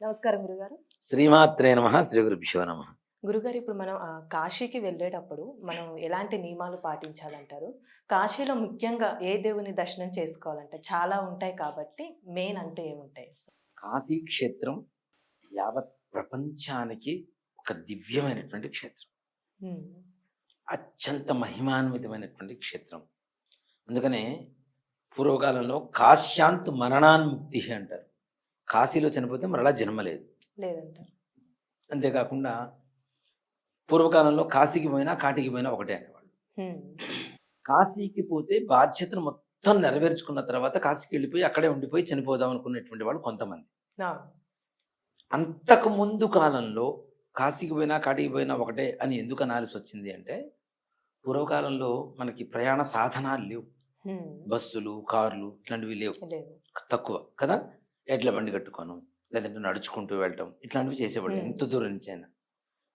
నమస్కారం గురుగారు. శ్రీమాత్రే నమ శ్రీ గురుభ్యో నమ. గురుగారు ఇప్పుడు మనం కాశీకి వెళ్ళేటప్పుడు మనం ఎలాంటి నియమాలు పాటించాలంటారు? కాశీలో ముఖ్యంగా ఏ దేవుని దర్శనం చేసుకోవాలంటే చాలా ఉంటాయి కాబట్టి మెయిన్ అంటే ఏముంటాయి? కాశీ క్షేత్రం యావత్ ప్రపంచానికి ఒక దివ్యమైనటువంటి క్షేత్రం. అత్యంత మహిమాన్వితమైనటువంటి క్షేత్రం. అందుకనే పూర్వకాలంలో కాశ్యాంతు మరణాన్ముక్తి అంటారు. కాశీలో చనిపోతే మరలా జన్మ లేదు లేదంటారు. అంతేకాకుండా పూర్వకాలంలో కాశీకి పోయినా కాటికి పోయినా ఒకటే అనేవాళ్ళు. కాశీకి పోతే బాధ్యతను మొత్తం నెరవేర్చుకున్న తర్వాత కాశీకి వెళ్ళిపోయి అక్కడే ఉండిపోయి చనిపోదాం అనుకునేటువంటి వాళ్ళు కొంతమంది. అంతకు ముందు కాలంలో కాశీకి పోయినా కాటికి పోయినా ఒకటే అని ఎందుకు అనాల్సి వచ్చింది అంటే పూర్వకాలంలో మనకి ప్రయాణ సాధనాలు లేవు. బస్సులు కార్లు ఇట్లాంటివి లేవు. తక్కువ కదా? ఎడ్ల బండి కట్టుకోను లేదంటే నడుచుకుంటూ వెళ్ళటం ఇట్లాంటివి చేసేవాడు. ఎంత దూరం నుంచి అయినా.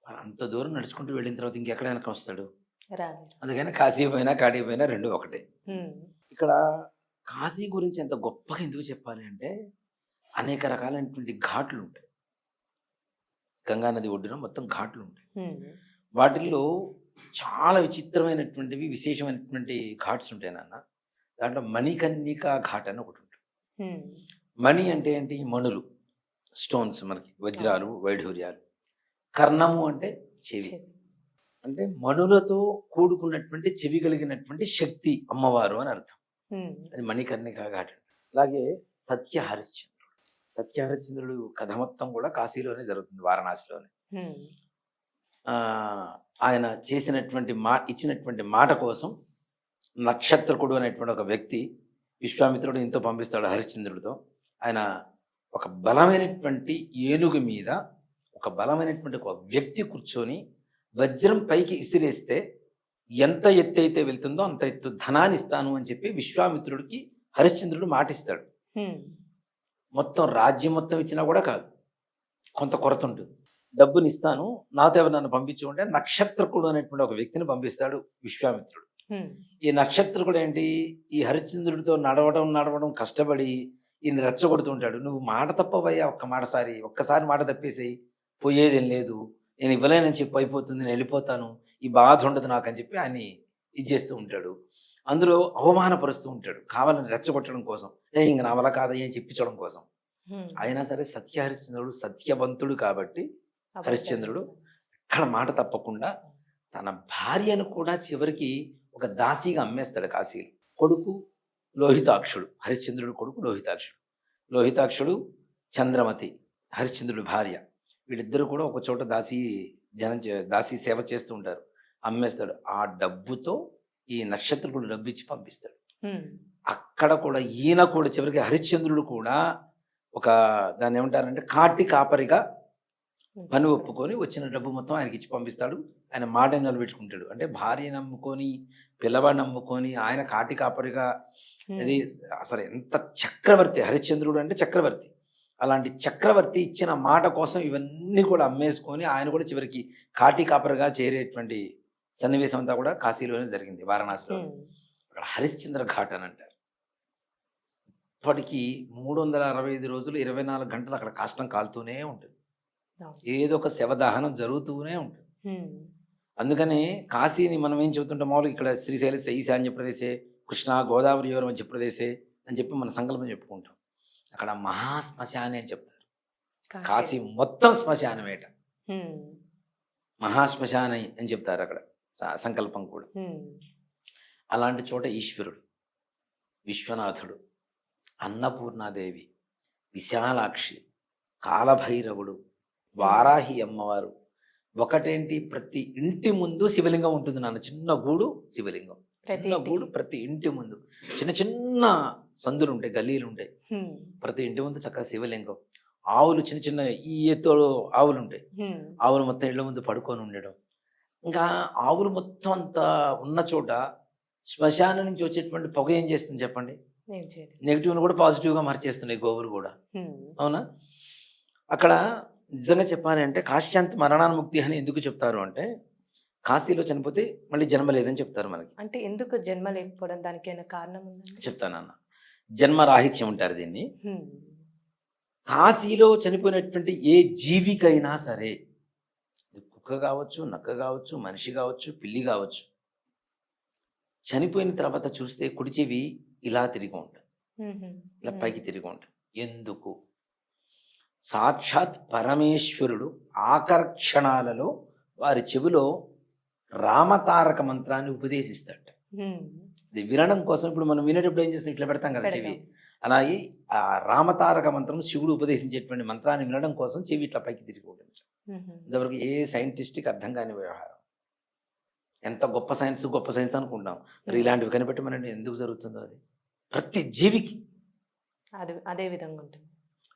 వాడు అంత దూరం నడుచుకుంటూ వెళ్ళిన తర్వాత ఇంకెక్కడ వెనక వస్తాడు అందుకని కాశీ పోయినా కాటికి పోయినా రెండు ఒకటే. ఇక్కడ కాశీ గురించి ఎంత గొప్పగా ఎందుకు చెప్పాలి అంటే అనేక రకాలైనటువంటి ఘాట్లు ఉంటాయి. గంగా నది ఒడ్డున మొత్తం ఘాట్లు ఉంటాయి. వాటిల్లో చాలా విచిత్రమైనటువంటివి విశేషమైనటువంటి ఘాట్స్ ఉంటాయి నాన్న. దాంట్లో మణికర్ణిక ఘాట్ అని ఒకటి ఉంటుంది. మణి అంటే ఏంటి? మణులు. స్టోన్స్ మనకి వజ్రాలు వైఢూర్యాలు. కర్ణము అంటే చెవి. అంటే మణులతో కూడుకున్నటువంటి చెవి కలిగినటువంటి శక్తి అమ్మవారు అని అర్థం. అది మణికర్ణిక ఘాట్. లాగే సత్య హరిశ్చంద్రుడు. సత్య హరిశ్చంద్రుడు కథ మొత్తం కూడా కాశీలోనే జరుగుతుంది వారణాసిలోనే. ఆయన చేసినటువంటి మా ఇచ్చినటువంటి మాట కోసం నక్షత్రకుడు అనేటువంటి ఒక వ్యక్తి విశ్వామిత్రుడు ఇంతో పంపిస్తాడు హరిశ్చంద్రుడితో. ఆయన ఒక బలమైనటువంటి ఏనుగు మీద ఒక బలమైనటువంటి ఒక వ్యక్తి కూర్చొని వజ్రం పైకి ఇసిరేస్తే ఎంత ఎత్తు అయితే వెళ్తుందో అంత ఎత్తు ధనాన్ని ఇస్తాను అని చెప్పి విశ్వామిత్రుడికి హరిశ్చంద్రుడు మాటిస్తాడు. మొత్తం రాజ్యం మొత్తం ఇచ్చినా కూడా కాదు. కొంత కొరత ఉంటుంది. డబ్బుని ఇస్తాను నాతో ఎవరు నన్ను పంపించు అంటే నక్షత్రకుడు అనేటువంటి ఒక వ్యక్తిని పంపిస్తాడు విశ్వామిత్రుడు. ఈ నక్షత్రకుడు ఏంటి? ఈ హరిశ్చంద్రుడితో నడవడం నడవడం కష్టపడి ఈయన రెచ్చగొడుతుంటాడు. నువ్వు మాట తప్పవయ్యా ఒక్క మాట సారి ఒక్కసారి మాట తప్పేసేయి. పోయేదేం లేదు. నేను ఇవ్వలేనని చెప్పి అయిపోతుంది నేను వెళ్ళిపోతాను. ఈ బాధ ఉండదు నాకు అని చెప్పి ఆయన ఇది చేస్తూ ఉంటాడు. అందులో అవమానపరుస్తూ ఉంటాడు. కావాలని రెచ్చగొట్టడం కోసం. ఏ ఇంక నా వల్ల కాదయ్యా అని చెప్పించడం కోసం. అయినా సరే సత్య హరిశ్చంద్రుడు సత్యవంతుడు కాబట్టి హరిశ్చంద్రుడు ఎక్కడ మాట తప్పకుండా తన భార్యను కూడా చివరికి ఒక దాసిగా అమ్మేస్తాడు కాశీలో. కొడుకు లోహితాక్షుడు హరిశ్చంద్రుడు కొడుకు లోహితాక్షుడు. లోహితాక్షుడు చంద్రమతి హరిశ్చంద్రుడి భార్య. వీళ్ళిద్దరూ కూడా ఒక చోట దాసి జనం దాసి సేవ చేస్తూ ఉంటారు. అమ్మేస్తాడు. ఆ డబ్బుతో ఈ నక్షత్రకుడు డబ్బు ఇచ్చి పంపిస్తాడు. అక్కడ కూడా ఈయన కూడా చివరికి హరిశ్చంద్రుడు కూడా ఒక దాన్ని ఏమంటారంటే కాటి కాపరిగా పని ఒప్పుకొని వచ్చిన డబ్బు మొత్తం ఆయనకి ఇచ్చి పంపిస్తాడు ఆయన మాట నిలబెట్టుకుంటాడు అంటే భార్య నమ్ముకొని పిల్లవాడిని నమ్ముకొని ఆయన కాటి కాపరిగా. ఇది అసలు ఎంత చక్రవర్తి హరిశ్చంద్రుడు అంటే చక్రవర్తి అలాంటి చక్రవర్తి ఇచ్చిన మాట కోసం ఇవన్నీ కూడా అమ్మేసుకొని ఆయన కూడా చివరికి కాటి కాపరిగా చేరేటువంటి సన్నివేశం అంతా కూడా కాశీలోనే జరిగింది వారణాసిలో. అక్కడ హరిశ్చంద్ర ఘాట్ అని అంటారు ఇప్పటికీ మూడు వందల అరవై ఐదు రోజులు ఇరవై నాలుగు గంటలు అక్కడ కష్టం కాలుతూనే ఉంటుంది. ఏదో ఒక శవదహనం జరుగుతూనే ఉంటుంది. అందుకనే కాశీని మనం ఏం చెబుతుంటాం? మామూలుగా ఇక్కడ శ్రీశైల ఈశాన్య ప్రదేశే కృష్ణ గోదావరి యోర మధ్య ప్రదేశే అని చెప్పి మన సంకల్పం చెప్పుకుంటాం. అక్కడ మహాశ్మశానే అని చెప్తారు. కాశీ. మొత్తం శ్మశానమేట. మహాశ్మశాన అని చెప్తారు అక్కడ. సంకల్పం కూడా. అలాంటి చోట ఈశ్వరుడు విశ్వనాథుడు అన్నపూర్ణాదేవి విశాలాక్షి కాలభైరవుడు వారాహి అమ్మవారు. ఒకటేంటి? ప్రతి ఇంటి ముందు శివలింగం ఉంటుంది నాన్న. చిన్న గూడు శివలింగం. చిన్న. గూడు ప్రతి ఇంటి ముందు. చిన్న చిన్న సందులు ఉంటాయి గల్లీలు ఉంటాయి. ప్రతి ఇంటి ముందు చక్కగా శివలింగం. ఆవులు చిన్న చిన్న ఈ ఎత్తు ఆవులు ఉంటాయి. ఆవులు మొత్తం ఇళ్ళ ముందు పడుకొని ఉండడం. ఇంకా ఆవులు మొత్తం అంతా ఉన్న చోట శ్మశానం నుంచి వచ్చేటువంటి పొగ ఏం చేస్తుంది చెప్పండి? నెగిటివ్ని కూడా పాజిటివ్గా మార్చేస్తున్నాయి గోవులు కూడా. అవునా? అక్కడ నిజంగా చెప్పాలి అంటే కాశ్యాంత్ మరణాన్ముక్తి అని ఎందుకు చెప్తారు అంటే కాశీలో చనిపోతే మళ్ళీ జన్మ లేదని చెప్తారు మనకి. అంటే ఎందుకు జన్మ లేకపోవడం దానికి ఏమైనా కారణం ఉందండి చెప్తానన్న జన్మ రాహిత్యం అంటారు దీన్ని. కాశీలో చనిపోయినటువంటి ఏ జీవికైనా సరే కుక్క కావచ్చు నక్క కావచ్చు మనిషి కావచ్చు పిల్లి కావచ్చు చనిపోయిన తర్వాత చూస్తే కుడి చెవి ఇలా తిరిగి ఉంటుంది ఇలా పైకి తిరిగి ఉంటుంది ఎందుకు? సాక్షాత్ పరమేశ్వరుడు ఆకర్షణాలలో వారి చెవిలో రామతారక మంత్రాన్ని ఉపదేశిస్తాడు. ఇది వినడం కోసం ఇప్పుడు మనం వినేటప్పుడు ఏం చేస్తాం? ఇట్లా పెడతాం కదా చెవి. అలాగే ఆ రామతారక మంత్రం శివుడు ఉపదేశించేటువంటి మంత్రాన్ని వినడం కోసం చెవి ఇట్లా పైకి తిరిగి ఉంటుంది ఇంతవరకు ఏ సైంటిస్ట్కి అర్థం కాని వ్యవహారం. ఎంత గొప్ప సైన్స్ గొప్ప సైన్స్ అనుకుంటాం మరి ఇలాంటివి కనిపెట్టి మన ఎందుకు జరుగుతుందో అది? ప్రతి జీవికి. అది అదే విధంగా ఉంటుంది.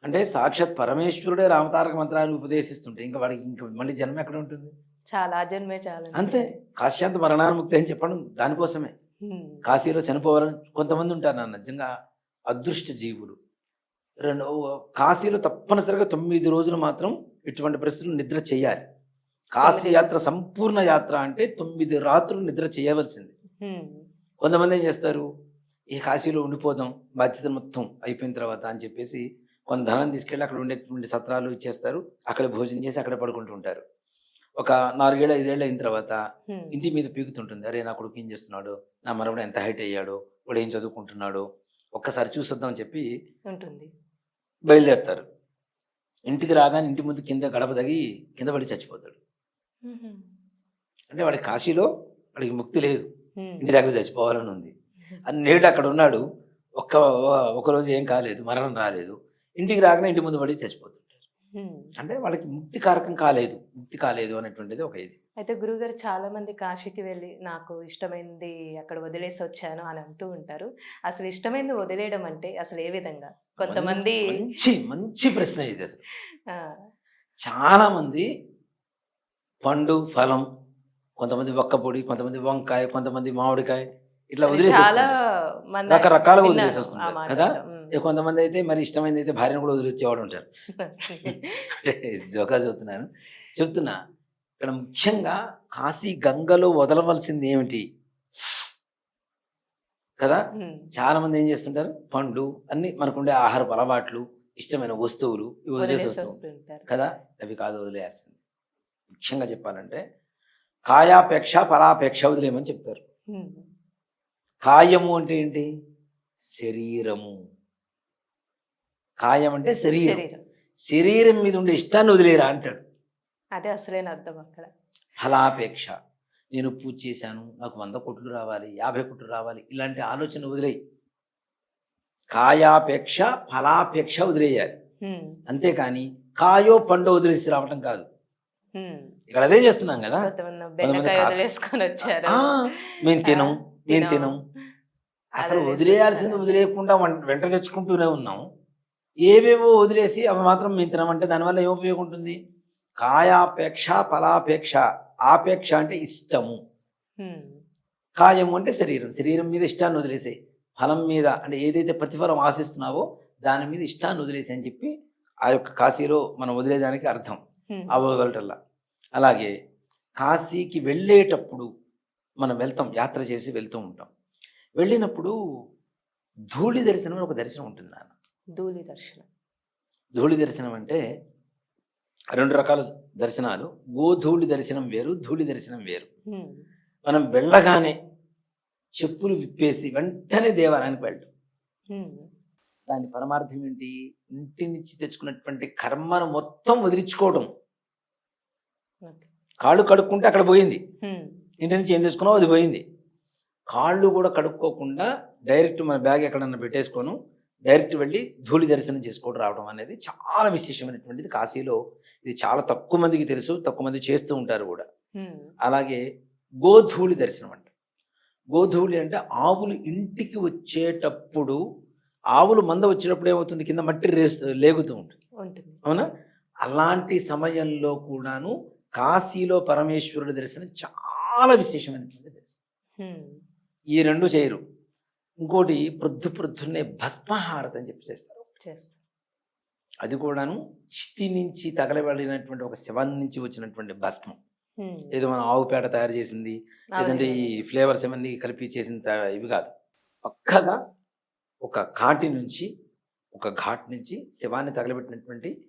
అంటే సాక్షాత్ పరమేశ్వరుడే రామతారక మంత్రాన్ని ఉపదేశిస్తుంటే ఇంకా వాడికి ఇంకా మళ్ళీ జన్మ ఎక్కడ ఉంటుంది? చాలా జన్మే చాలా అంతే. కాశ్యాంత మరణానుముక్తి అని చెప్పడం దానికోసమే. కాశీలో చనిపోవాలని కొంతమంది ఉంటారు నాన్న. నిజంగా అదృష్ట జీవులు. రెండు కాశీలో తప్పనిసరిగా తొమ్మిది రోజులు మాత్రం ఇటువంటి పరిస్థితులు నిద్ర చేయాలి. కాశీ యాత్ర సంపూర్ణ యాత్ర అంటే తొమ్మిది రాత్రులు నిద్ర చేయవలసింది. కొంతమంది ఏం చేస్తారు? ఈ కాశీలో ఉండిపోదాం బాధ్యత మొత్తం అయిపోయిన తర్వాత అని చెప్పేసి కొంత ధనం తీసుకెళ్ళి అక్కడ ఉండేటువంటి సత్రాలు ఇచ్చేస్తారు. అక్కడ భోజనం చేసి అక్కడ పడుకుంటూ ఉంటారు. ఒక నాలుగేళ్ళు ఐదేళ్ళు అయిన తర్వాత. ఇంటి మీద పీకుతుంటుంది. అరే నా కొడుకు ఏం చేస్తున్నాడు? నా మనవడు ఎంత హైట్ అయ్యాడు? వాడు ఏం చదువుకుంటున్నాడు? ఒక్కసారి చూసొద్దాం చెప్పి ఉంటుంది. బయలుదేరుతారు. ఇంటికి రాగానే ఇంటి ముందు కింద గడప తగి కింద పడి చచ్చిపోతాడు. అంటే వాడికి కాశీలో వాడికి ముక్తి లేదు. ఇంటి దగ్గర చచ్చిపోవాలని ఉంది. అన్నేళ్ళు అక్కడ ఉన్నాడు. ఒక్క ఒక రోజు ఏం కాలేదు. మరణం రాలేదు. ఇంటికి రాగానే ఇంటి ముందు పడి చచ్చిపోతుంటారు. అంటే వాళ్ళకి ముక్తి కారకం కాలేదు ముక్తి కాలేదు అనేటువంటిది ఒక ఇది. అయితే గురుగారు చాలా మంది కాశీకి వెళ్ళి నాకు ఇష్టమైంది అక్కడ వదిలేసి వచ్చాను అని అంటూ ఉంటారు. అసలు ఇష్టమైంది వదిలేయడం అంటే అసలు ఏ విధంగా? కొంతమంది మంచి మంచి ప్రశ్న ఇది అసలు. చాలా మంది పండు ఫలం కొంతమంది ఒక్కపొడి కొంతమంది వంకాయ కొంతమంది మామిడికాయ ఇట్లా వదిలేసి చాలా వస్తారు. మంది రకరకాలుగా విన్నాను వదిలేసి ఆ వస్తుంటారు మాట కదా? కొంతమంది అయితే మరి ఇష్టమైంది అయితే భార్యను కూడా వదిలిచ్చేవాడు ఉంటారు. అంటే జోకా చెప్తున్నాను చెప్తున్నా ఇక్కడ ముఖ్యంగా కాశీ గంగలో వదలవలసింది ఏమిటి? కదా. చాలా మంది ఏం చేస్తుంటారు? పండ్లు అన్ని మనకుండే ఆహారపు అలవాట్లు ఇష్టమైన వస్తువులు ఇవి వదిలేసి వదిలేసి వస్తూ వస్తుంటారు. కదా? అవి కాదు వదిలేయాల్సింది. ముఖ్యంగా చెప్పాలంటే కాయాపేక్ష ఫలాపేక్ష వదిలేయమని చెప్తారు. కాయము అంటే ఏంటి? శరీరము. కాయం అంటే శరీరం. శరీరం. మీద ఉండే ఇష్టాన్ని వదిలేరా అంటాడు. అదే అసలైన అర్థం అక్కడ. ఫలాపేక్ష. నేను పూజ చేశాను నాకు వంద కోట్లు రావాలి యాభై కోట్లు రావాలి ఇలాంటి ఆలోచన వదిలేయి. కాయాపేక్ష ఫలాపేక్ష వదిలేయాలి. అంతేకాని కాయో పండో వదిలేసి రావటం కాదు. ఇక్కడ అదే చేస్తున్నాం కదా. మేము తినం మేము తినం. అసలు వదిలేయాల్సింది. వదిలేయకుండా వెంట తెచ్చుకుంటూనే ఉన్నాం. ఏవేవో వదిలేసి అవి మాత్రం మేము తినమంటే దానివల్ల ఏం ఉపయోగం ఉంటుంది కాయాపేక్ష ఫలాపేక్ష. ఆపేక్ష అంటే ఇష్టము. కాయము అంటే శరీరం. శరీరం మీద ఇష్టాన్ని వదిలేసాయి. ఫలం మీద అంటే ఏదైతే ప్రతిఫలం ఆశిస్తున్నావో దాని మీద ఇష్టాన్ని వదిలేసి అని చెప్పి ఆ యొక్క కాశీలో మనం వదిలేదానికి అర్థం. ఉమ్. ఆ వదలటల్లా అలాగే కాశీకి వెళ్ళేటప్పుడు మనం వెళ్తాం యాత్ర చేసి వెళ్తూ ఉంటాం. వెళ్ళినప్పుడు ధూళి దర్శనం అని ఒక దర్శనం ఉంటుంది నాన్న. ధూళి దర్శనం. ధూళి దర్శనం అంటే రెండు రకాల దర్శనాలు. గోధూళి దర్శనం వేరు ధూళి దర్శనం వేరు. మనం వెళ్ళగానే చెప్పులు విప్పేసి వెంటనే దేవాలయానికి వెళ్ళటం. ఉమ్. దాని పరమార్థం ఏంటి? ఇంటి నుంచి తెచ్చుకున్నటువంటి కర్మను మొత్తం వదిలించుకోవడం. కాళ్ళు కడుక్కుంటే అక్కడ పోయింది. ఇంటి నుంచి ఏం తెచ్చుకున్నావు అది పోయింది. కాళ్ళు కూడా కడుక్కోకుండా డైరెక్ట్ మన బ్యాగ్ ఎక్కడన్నా పెట్టేసుకోను డైరెక్ట్ వెళ్ళి ధూళి దర్శనం చేసుకోవడం రావడం అనేది చాలా విశేషమైనటువంటిది. కాశీలో ఇది చాలా తక్కువ మందికి తెలుసు తక్కువ మంది చేస్తూ ఉంటారు కూడా. అలాగే గోధూళి దర్శనం అంట. గోధూళి అంటే ఆవులు ఇంటికి వచ్చేటప్పుడు ఆవులు మంద వచ్చేటప్పుడు ఏమవుతుంది? కింద మట్టి రేసు లేగుతూ ఉంటుంది. అవునా? అలాంటి సమయంలో కూడాను కాశీలో పరమేశ్వరుడి దర్శనం చాలా విశేషమైనటువంటి దర్శనం. ఈ రెండు చేయరు. ఇంకోటి ప్రొద్దు ప్రొద్దున్నే భస్మహారతి అని చెప్పి చేస్తారు. అది కూడాను చితి నుంచి తగలబడినటువంటి ఒక శవం నుంచి వచ్చినటువంటి భస్మం. ఏదో మనం ఆవు పేడ తయారు చేసింది లేదంటే ఈ ఫ్లేవర్స్ ఏమన్నీ కలిపి చేసిన త- ఇవి కాదు. పక్కగా ఒక కాటి నుంచి ఒక ఘాట్ నుంచి శివాన్ని తగలబెట్టినటువంటి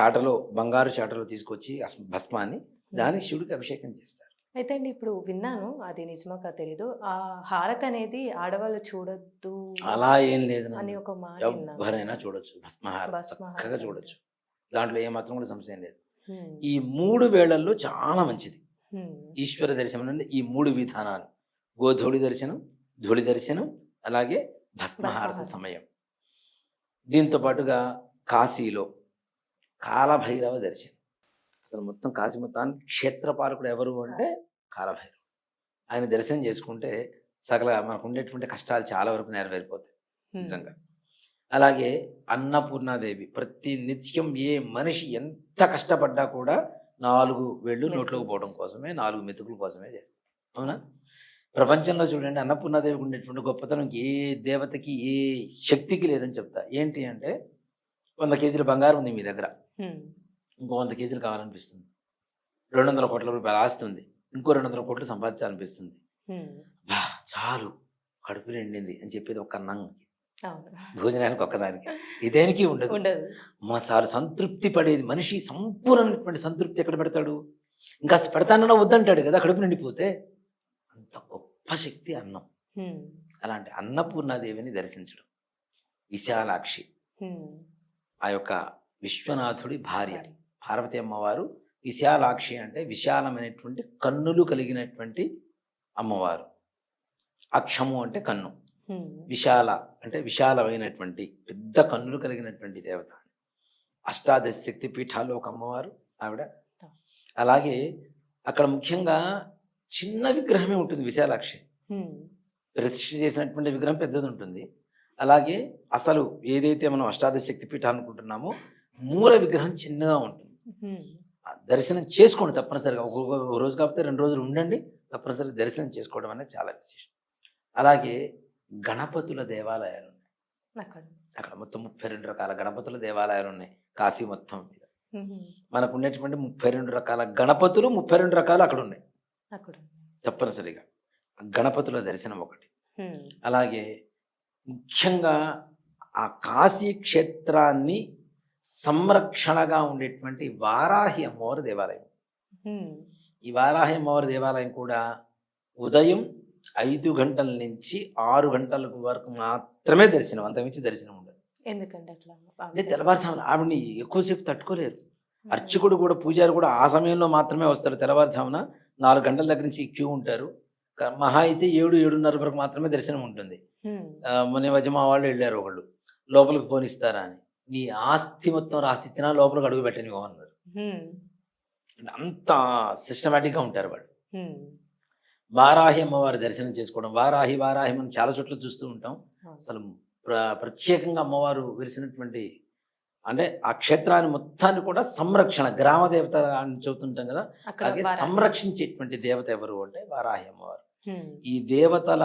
చాటలో బంగారు చాటలో తీసుకొచ్చి భస్మాన్ని దాన్ని శివుడికి అభిషేకం చేస్తారు. అయితే అండి ఇప్పుడు విన్నాను అది నిజమో కాదో తెలీదు ఆ హారతి అనేది ఆడవాళ్ళు చూడొద్దు అలా ఏం లేదు. అని ఒక మాట. ఎవరైనా చూడొచ్చు భస్మహారతి. చక్కగా చూడొచ్చు దాంట్లో ఏమాత్రం కూడా సంశయం లేదు. ఈ మూడు వేళల్లో చాలా మంచిది. ఈశ్వర దర్శనం అంటే ఈ మూడు విధానాలు గోధూళి దర్శనం ధూళి దర్శనం అలాగే భస్మహారతి. సమయం దీంతో పాటుగా కాశీలో కాలభైరవ దర్శనం అసలు మొత్తం కాశీ మొత్తానికి క్షేత్రపాలకుడు ఎవరు అంటే కాలభైరవుడు. ఆయన దర్శనం చేసుకుంటే సకల మనకు ఉండేటువంటి కష్టాలు చాలా వరకు నెరవేరిపోతాయి. నిజంగా. అలాగే అన్నపూర్ణాదేవి ప్రతి నిత్యం ఏ మనిషి ఎంత కష్టపడ్డా కూడా నాలుగు వేళ్ళు. నోట్లోకి పోవడం కోసమే నాలుగు మెతుకుల కోసమే చేస్తాం అవునా? ప్రపంచంలో చూడండి అన్నపూర్ణాదేవికి ఉండేటువంటి గొప్పతనం ఏ దేవతకి ఏ శక్తికి లేదని చెప్తా. ఏంటి అంటే వంద కేజీల బంగారం ఉంది మీ దగ్గర. ఇంకో వంద కేజీలు కావాలనిపిస్తుంది. రెండు వందల కోట్ల రూపాయలు ఆస్తుంది ఇంకో రెండు వందల కోట్లు సంపాదించాలనిపిస్తుంది. బా చాలు. కడుపు నిండింది అని చెప్పేది ఒక అన్నంకి. భోజనానికి ఒక్కదానికి ఇదేనికి ఉండదు. మా చాలా సంతృప్తి పడేది మనిషి సంపూర్ణమైనటువంటి సంతృప్తి ఎక్కడ పెడతాడు? ఇంకా పెడతానన్నా వద్దంటాడు కదా కడుపు నిండిపోతే? అంత గొప్ప శక్తి అన్నం. అలాంటి అన్నపూర్ణాదేవిని దర్శించడం. విశాలాక్షి. ఆ యొక్క విశ్వనాథుడి భార్య. పార్వతి అమ్మవారు విశాలాక్షి అంటే విశాలమైనటువంటి కన్నులు కలిగినటువంటి అమ్మవారు. అక్షము అంటే కన్ను. విశాల అంటే విశాలమైనటువంటి పెద్ద కన్నులు కలిగినటువంటి దేవత అష్టాదశ శక్తి పీఠాల్లో ఒక అమ్మవారు ఆవిడ. అలాగే అక్కడ ముఖ్యంగా చిన్న విగ్రహమే ఉంటుంది విశాలాక్షి. ప్రతిష్ఠ చేసినటువంటి విగ్రహం పెద్దది ఉంటుంది. అలాగే అసలు ఏదైతే మనం అష్టాదశ శక్తి పీఠాలు అనుకుంటున్నామో మూల విగ్రహం చిన్నగా ఉంటుంది. దర్శనం చేసుకోండి తప్పనిసరిగా. ఒక రోజు కాకపోతే రెండు రోజులు ఉండండి. తప్పనిసరిగా దర్శనం చేసుకోవడం అనేది చాలా విశేషం. అలాగే గణపతుల దేవాలయాలు ఉన్నాయి. అక్కడ. మొత్తం ముప్పై రెండు రకాల గణపతుల దేవాలయాలు ఉన్నాయి. కాశీ మొత్తం మీద. మనకు ఉన్నటువంటి ముప్పై రెండు రకాల గణపతులు ముప్పై రెండు రకాలు అక్కడ ఉన్నాయి. తప్పనిసరిగా. గణపతుల దర్శనం ఒకటి. అలాగే ముఖ్యంగా ఆ కాశీ క్షేత్రాన్ని సంరక్షణగా ఉండేటువంటి వారాహి అమ్మవారి దేవాలయం. ఈ వారాహి అమ్మవారి దేవాలయం కూడా ఉదయం ఐదు గంటల నుంచి ఆరు గంటల వరకు మాత్రమే దర్శనం అంతమించి దర్శనం ఉండదు. ఎందుకంటే అట్లా? అంటే తెల్లవారుజామున ఆవిడని ఎక్కువసేపు తట్టుకోలేరు అర్చకుడు కూడా పూజారి కూడా ఆ సమయంలో మాత్రమే వస్తారు. తెల్లవారుజామున నాలుగు గంటల దగ్గర నుంచి క్యూ ఉంటారు. మహా అయితే ఏడు ఏడున్నర వరకు మాత్రమే దర్శనం ఉంటుంది. మొన్న మధ్య మా వాళ్ళు వెళ్ళారు ఒకళ్ళు. లోపలికి పోనిస్తారా అని. నీ ఆస్తి మొత్తం రాసిచ్చినా లోపలికి అడుగు పెట్టని అన్నారు అంత సిస్టమేటిక్గా ఉంటారు వాళ్ళు. వారాహి అమ్మవారి దర్శనం చేసుకోవడం వారాహి వారాహి మనం చాలా చోట్ల చూస్తూ ఉంటాం. అసలు ప్ర ప్రత్యేకంగా అమ్మవారు వెలిసినటువంటి అంటే ఆ క్షేత్రాన్ని మొత్తాన్ని కూడా సంరక్షణ గ్రామ దేవత అని చెబుతుంటాం కదా అలాగే. సంరక్షించేటువంటి దేవత ఎవరు అంటే వారాహి అమ్మవారు. ఈ దేవతల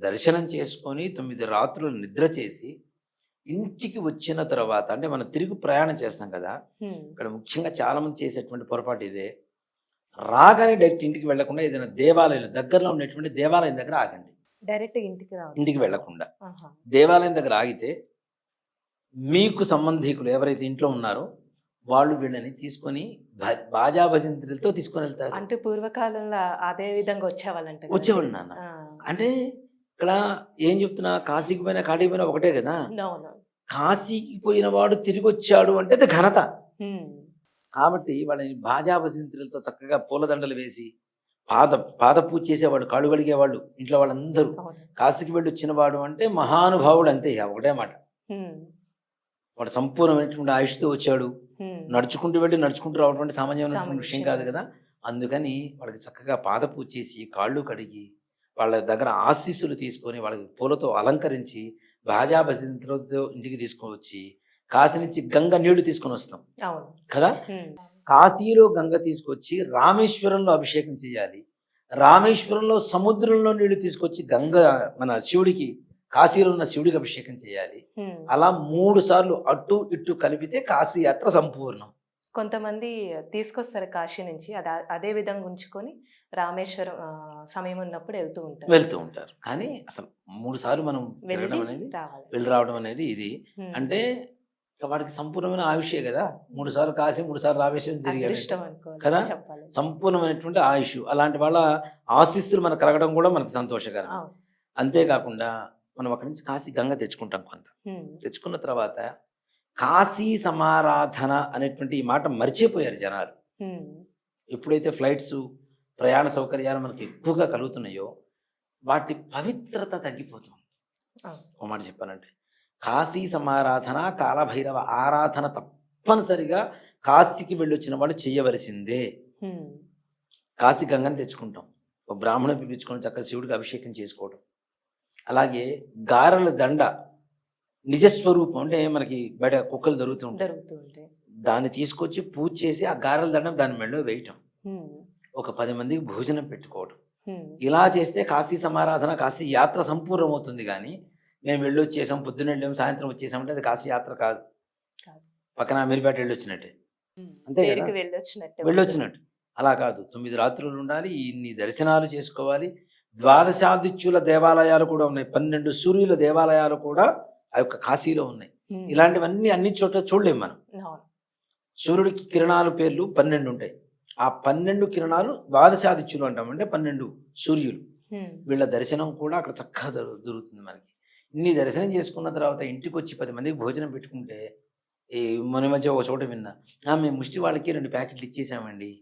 దర్శనం చేసుకొని తొమ్మిది రాత్రులు నిద్ర చేసి ఇంటికి వచ్చిన తర్వాత అంటే మనం తిరిగి ప్రయాణం చేస్తాం కదా. ఇక్కడ ముఖ్యంగా చాలా మంది చేసేటువంటి పొరపాటు ఇదే రాగానే డైరెక్ట్ ఇంటికి వెళ్ళకుండా ఏదైనా దేవాలయం దగ్గరలో ఉండేటువంటి దేవాలయం దగ్గర ఆగండి డైరెక్ట్ ఇంటికి ఇంటికి వెళ్ళకుండా. దేవాలయం దగ్గర ఆగితే మీకు సంబంధికులు ఎవరైతే ఇంట్లో ఉన్నారో వాళ్ళు వీళ్ళని తీసుకొని బాజా భజంత్రులతో తీసుకొని వెళ్తారు అంటే పూర్వకాలంలో అదే విధంగా వచ్చేవాళ్ళంట? వచ్చేవాళ్ళు నాన్న. అంటే ఇక్కడ ఏం చెప్తున్నా? కాశీకి పోయినా కాటికి పోయినా ఒకటే కదా? కాశీకి పోయిన వాడు తిరిగి వచ్చాడు అంటే అది ఘనత. కాబట్టి వాళ్ళని బాజా భజంత్రులతో చక్కగా పూలదండలు వేసి పాద పాద పూజ చేసేవాళ్ళు కాళ్ళు కడిగేవాళ్ళు ఇంట్లో వాళ్ళందరూ. కాశీకి వెళ్ళి వచ్చిన వాడు అంటే మహానుభావుడు అంతే ఒకటే మాట. వాడు సంపూర్ణమైనటువంటి ఆయుష్తో వచ్చాడు. నడుచుకుంటూ వెళ్ళి నడుచుకుంటూ రావడం సామాన్యమైనటువంటి సామాన్య విషయం విషయం. కాదు కదా? అందుకని వాళ్ళకి చక్కగా పాద పూజ చేసి కాళ్ళు కడిగి వాళ్ళ దగ్గర ఆశీస్సులు తీసుకొని వాళ్ళకి పూలతో అలంకరించి భాజా భజంతులతో ఇంటికి తీసుకొని వచ్చి కాశీ నుంచి గంగ నీళ్ళు తీసుకొని వస్తాం. కదా. కాశీలో గంగ తీసుకొచ్చి రామేశ్వరంలో అభిషేకం చేయాలి. రామేశ్వరంలో సముద్రంలో నీళ్ళు తీసుకొచ్చి గంగ మన శివుడికి కాశీలో ఉన్న శివుడికి అభిషేకం చేయాలి. అలా మూడు సార్లు అటు ఇటు కలిపితే కాశీ యాత్ర సంపూర్ణం. కొంతమంది తీసుకొస్తారు కాశీ నుంచి. అది అదే విధంగా ఉంచుకొని రామేశ్వరం సమయం ఉన్నప్పుడు వెళ్తూ ఉంటారు. వెళ్తూ ఉంటారు. కానీ అసలు మూడు సార్లు మనం తిరగడం వెళ్ళి అనేది వెళ్ళి రావడం అనేది ఇది. అంటే వాడికి సంపూర్ణమైన ఆయుష్యే కదా. మూడు సార్లు కాసి మూడు సార్లు రామేశ్వరం తిరిగాడు కదా? సంపూర్ణమైనటువంటి ఆయుష్. అలాంటి వాళ్ళ ఆశీస్సులు మనకు కలగడం కూడా మనకు సంతోషకరం. అంతేకాకుండా మనం అక్కడి నుంచి కాశీ గంగ తెచ్చుకుంటాం కొంత. తెచ్చుకున్న తర్వాత కాశీ సమారాధన అనేటువంటి ఈ మాట మర్చిపోయారు జనాలు. ఎప్పుడైతే ఫ్లైట్స్ ప్రయాణ సౌకర్యాలు మనకి ఎక్కువగా కలుగుతున్నాయో వాటి పవిత్రత తగ్గిపోతుంది. ఒక మాట చెప్పానంటే కాశీ సమారాధన కాలభైరవ ఆరాధన తప్పనిసరిగా కాశీకి వెళ్ళొచ్చిన వాళ్ళు చేయవలసిందే. కాశీ గంగని తెచ్చుకుంటాం ఒక బ్రాహ్మణ పిలిపించుకొని చక్కగా శివుడికి అభిషేకం చేసుకోవడం అలాగే గారెల దండ నిజస్వరూపం అంటే మనకి బయట కుక్కలు దొరుకుతూ ఉంటాయి. దాన్ని తీసుకొచ్చి పూజ చేసి ఆ గారెల దండం దాని మెడలో వేయటం. ఒక పది మందికి భోజనం పెట్టుకోవడం ఉమ్. ఇలా చేస్తే కాశీ సమారాధన కాశీ యాత్ర సంపూర్ణమవుతుంది కానీ మేము వెళ్ళి వచ్చేసాం పొద్దున్న వెళ్ళాం సాయంత్రం వచ్చేసామంటే అది కాశీ యాత్ర కాదు. పక్కన అమీర్పేట వెళ్ళి వచ్చినట్టే ఉమ్. అంతే వెళ్ళొచ్చినట్టే వెళ్ళొచ్చినట్టు. అలా కాదు. తొమ్మిది రాత్రులు ఉండాలి ఇన్ని దర్శనాలు చేసుకోవాలి. ద్వాదశాదిత్యుల దేవాలయాలు కూడా ఉన్నాయి. పన్నెండు సూర్యుల దేవాలయాలు కూడా ఆ యొక్క కాశీలో ఉన్నాయి. ఇలాంటివన్నీ అన్ని చోట్ల చూడలేం మనం. సూర్యుడికి కిరణాలు పేర్లు పన్నెండు ఉంటాయి. ఆ పన్నెండు కిరణాలు ద్వాదశాదిత్యులు అంటాం. అంటే పన్నెండు సూర్యులు. వీళ్ళ దర్శనం కూడా అక్కడ చక్కగా దొరు- దొరుకుతుంది మనకి. ఇన్ని దర్శనం చేసుకున్న తర్వాత ఇంటికి వచ్చి పది మందికి భోజనం పెట్టుకుంటే ఈ మన మధ్య ఒక చోట విన్నా "ఆ, మేము ముష్టి వాళ్ళకి రెండు ప్యాకెట్లు ఇచ్చేసామండి.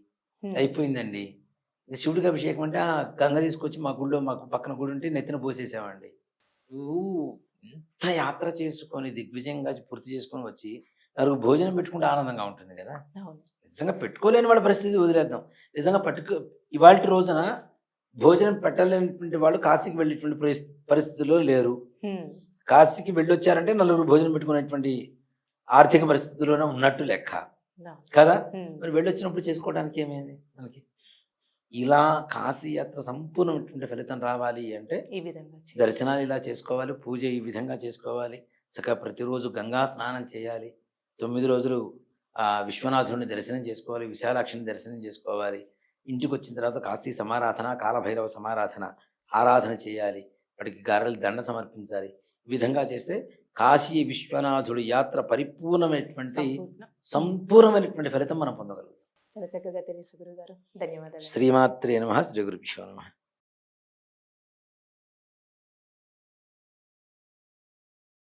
అయిపోయిందండి. శివుడికి అభిషేకం అంటే "ఆ, గంగ తీసుకొచ్చి మా గుళ్ళో మాకు పక్కన గుడి ఉంటే నెత్తిన పోసేసామండి. ఇంత యాత్ర చేసుకొని దిగ్విజయంగా పూర్తి చేసుకొని వచ్చి నలుగురు భోజనం పెట్టుకుంటే ఆనందంగా ఉంటుంది కదా. నిజంగా పెట్టుకోలేని వాళ్ళ పరిస్థితి వదిలేద్దాం నిజంగా పట్టుకో ఇవాళ రోజున భోజనం పెట్టలేనటువంటి వాళ్ళు కాశీకి వెళ్ళేటువంటి పరిస్థి- పరిస్థితుల్లో లేరు. కాశీకి వెళ్ళొచ్చారంటే నలుగురు భోజనం పెట్టుకునేటువంటి ఆర్థిక పరిస్థితుల్లోనే ఉన్నట్టు లెక్క. కదా. మరి వెళ్ళొచ్చినప్పుడు చేసుకోవడానికి ఏమైంది మనకి ఇలా కాశీ యాత్ర సంపూర్ణమైనటువంటి ఫలితం రావాలి అంటే ఈ విధంగా. దర్శనాలు ఇలా చేసుకోవాలి పూజ ఈ విధంగా చేసుకోవాలి. చక్కగా ప్రతిరోజు గంగా స్నానం చేయాలి. తొమ్మిది రోజులు విశ్వనాథుడిని దర్శనం చేసుకోవాలి విశాలాక్షిని దర్శనం చేసుకోవాలి. ఇంటికి వచ్చిన తర్వాత కాశీ సమారాధన కాలభైరవ సమారాధన ఆరాధన చేయాలి. వాటికి గారెలు దండ సమర్పించాలి. ఈ విధంగా చేస్తే కాశీ విశ్వనాథుడి యాత్ర పరిపూర్ణమైనటువంటి సంపూర్ణ. సంపూర్ణమైనటువంటి ఫలితం మనం పొందగలుగుతాం. చాలా చక్కగా తెలుసు గురుగారు. ధన్యవాదాలు శ్రీమాత్రే నమ శ్రీ గురుభ్యో నమ.